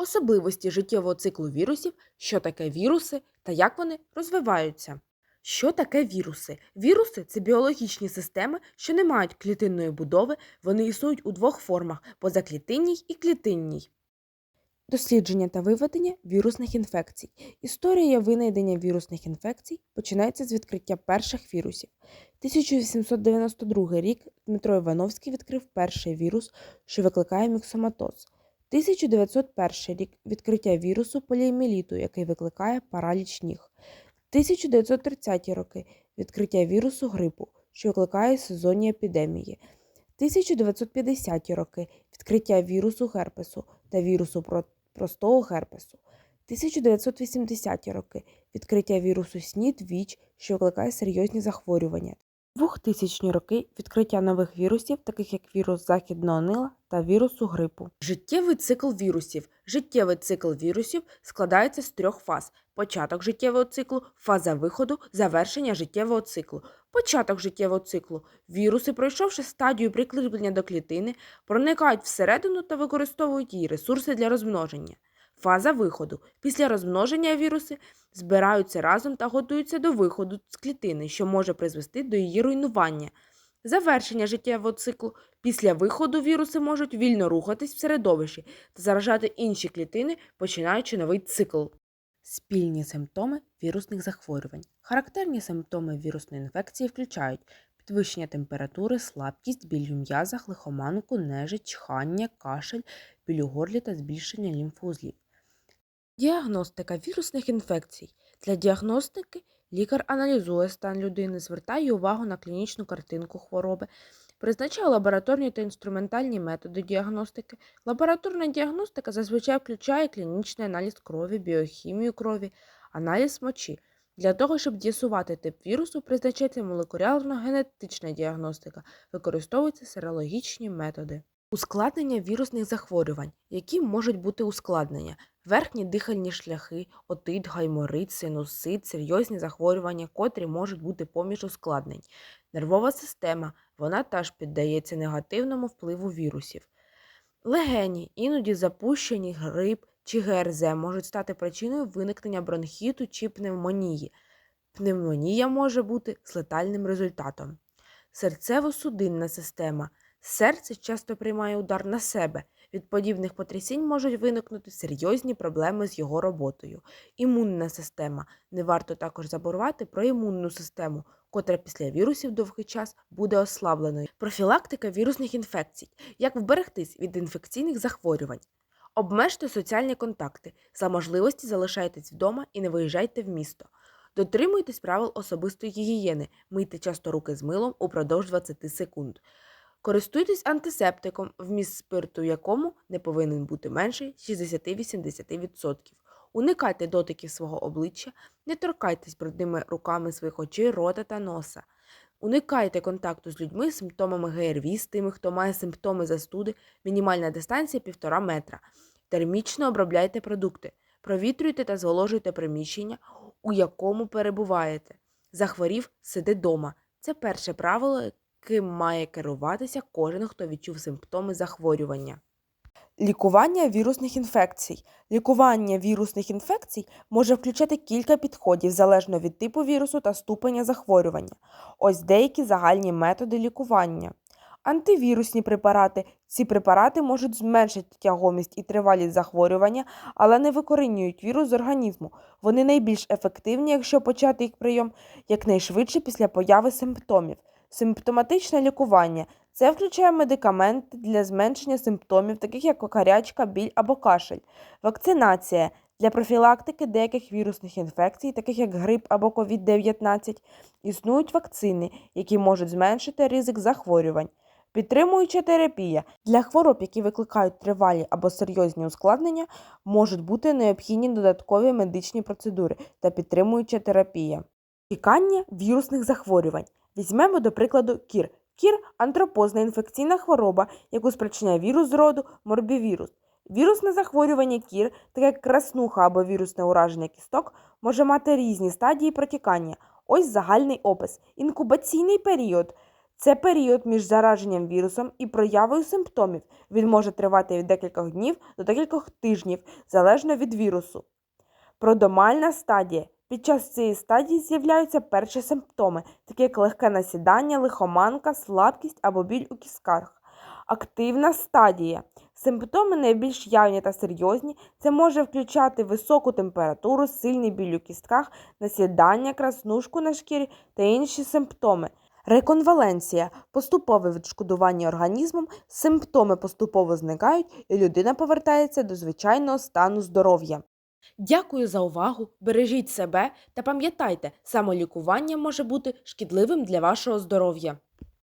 особливості життєвого циклу вірусів, що таке віруси та як вони розвиваються. Що таке віруси? Віруси це біологічні системи, що не мають клітинної будови, вони існують у двох формах позаклітинній і клітинній. Дослідження та виведення вірусних інфекцій. Історія винайдення вірусних інфекцій починається з відкриття перших вірусів. 1892 рік Дмитро Івановський відкрив перший вірус, що викликає міксоматоз. 1901 рік відкриття вірусу поліоміеліту, який викликає параліч ніг. 1930 роки відкриття вірусу грипу, що викликає сезонні епідемії. 1950 роки відкриття вірусу герпесу та вірусу простого герпесу. 1980 роки відкриття вірусу СНІД ВІЧ, що викликає серйозні захворювання. 2000 роки відкриття нових вірусів, таких як вірус західного нила та вірусу грипу. Життєвий цикл вірусів. Життєвий цикл вірусів складається з трьох фаз: початок життєвого циклу, фаза виходу, завершення життєвого циклу. Початок життєвого циклу. Віруси, пройшовши стадію прикріплення до клітини, проникають всередину та використовують її ресурси для розмноження. Фаза виходу. Після розмноження віруси збираються разом та готуються до виходу з клітини, що може призвести до її руйнування. Завершення життєвого циклу. Після виходу віруси можуть вільно рухатись в середовищі та заражати інші клітини, починаючи новий цикл. Спільні симптоми вірусних захворювань. Характерні симптоми вірусної інфекції включають підвищення температури, слабкість, біль у м'язах, лихоманку, нежить, чхання, кашель, біль у горлі та збільшення лімфоузлів. Діагностика вірусних інфекцій. Для діагностики лікар аналізує стан людини, звертає увагу на клінічну картинку хвороби, призначає лабораторні та інструментальні методи діагностики. Лабораторна діагностика зазвичай включає клінічний аналіз крові, біохімію крові, аналіз мочі. Для того, щоб діясувати тип вірусу, призначається молекулярно-генетична діагностика, використовуються серологічні методи. Ускладнення вірусних захворювань. Які можуть бути ускладнення? Верхні дихальні шляхи, отит, гайморит, синусит, серйозні захворювання, котрі можуть бути поміж ускладнень. Нервова система, вона теж піддається негативному впливу вірусів. Легені, іноді запущені грип чи ГРЗ можуть стати причиною виникнення бронхіту чи пневмонії. Пневмонія може бути з летальним результатом. Серцево-судинна система. Серце часто приймає удар на себе. Від подібних потрясінь можуть виникнути серйозні проблеми з його роботою. Імунна система. Не варто також забувати про імунну систему, котра після вірусів довгий час буде ослабленою. Профілактика вірусних інфекцій. Як вберегтись від інфекційних захворювань? Обмежте соціальні контакти. За можливості залишайтесь вдома і не виїжджайте в місто. Дотримуйтесь правил особистої гігієни. Мийте часто руки з милом упродовж 20 секунд. Користуйтесь антисептиком, вміст спирту якому не повинен бути менший 60-80%. Уникайте дотиків свого обличчя, не торкайтесь брудними руками своїх очей, рота та носа. Уникайте контакту з людьми з симптомами ГРВІ, з тими, хто має симптоми застуди, мінімальна дистанція 1,5 метра. Термічно обробляйте продукти, провітрюйте та зволожуйте приміщення, у якому перебуваєте. Захворів, сиди дома. Це перше правило, яким має керуватися кожен, хто відчув симптоми захворювання. Лікування вірусних інфекцій. Лікування вірусних інфекцій може включати кілька підходів залежно від типу вірусу та ступеня захворювання. Ось деякі загальні методи лікування. Антивірусні препарати. Ці препарати можуть зменшити тягомість і тривалість захворювання, але не викорінюють вірус з організму. Вони найбільш ефективні, якщо почати їх прийом якнайшвидше після появи симптомів. Симптоматичне лікування це включає медикаменти для зменшення симптомів, таких як гарячка, біль або кашель, вакцинація для профілактики деяких вірусних інфекцій, таких як грип або COVID-19. Існують вакцини, які можуть зменшити ризик захворювань. Підтримуюча терапія для хвороб, які викликають тривалі або серйозні ускладнення, можуть бути необхідні додаткові медичні процедури та підтримуюча терапія. Тікання вірусних захворювань. Візьмемо до прикладу кір. Кір антропозна інфекційна хвороба, яку спричиняє вірус з роду морбівірус. Вірусне захворювання кір, таке як краснуха або вірусне ураження кісток, може мати різні стадії протікання. Ось загальний опис. Інкубаційний період Це період між зараженням вірусом і проявою симптомів. Він може тривати від декількох днів до декількох тижнів, залежно від вірусу. Продомальна стадія. Під час цієї стадії з'являються перші симптоми, такі як легке насідання, лихоманка, слабкість або біль у кістках. Активна стадія. Симптоми найбільш явні та серйозні. Це може включати високу температуру, сильний біль у кістках, насідання, краснушку на шкірі та інші симптоми. Реконваленція поступове відшкодування організмом, симптоми поступово зникають і людина повертається до звичайного стану здоров'я. Дякую за увагу, бережіть себе та пам'ятайте, самолікування може бути шкідливим для вашого здоров'я.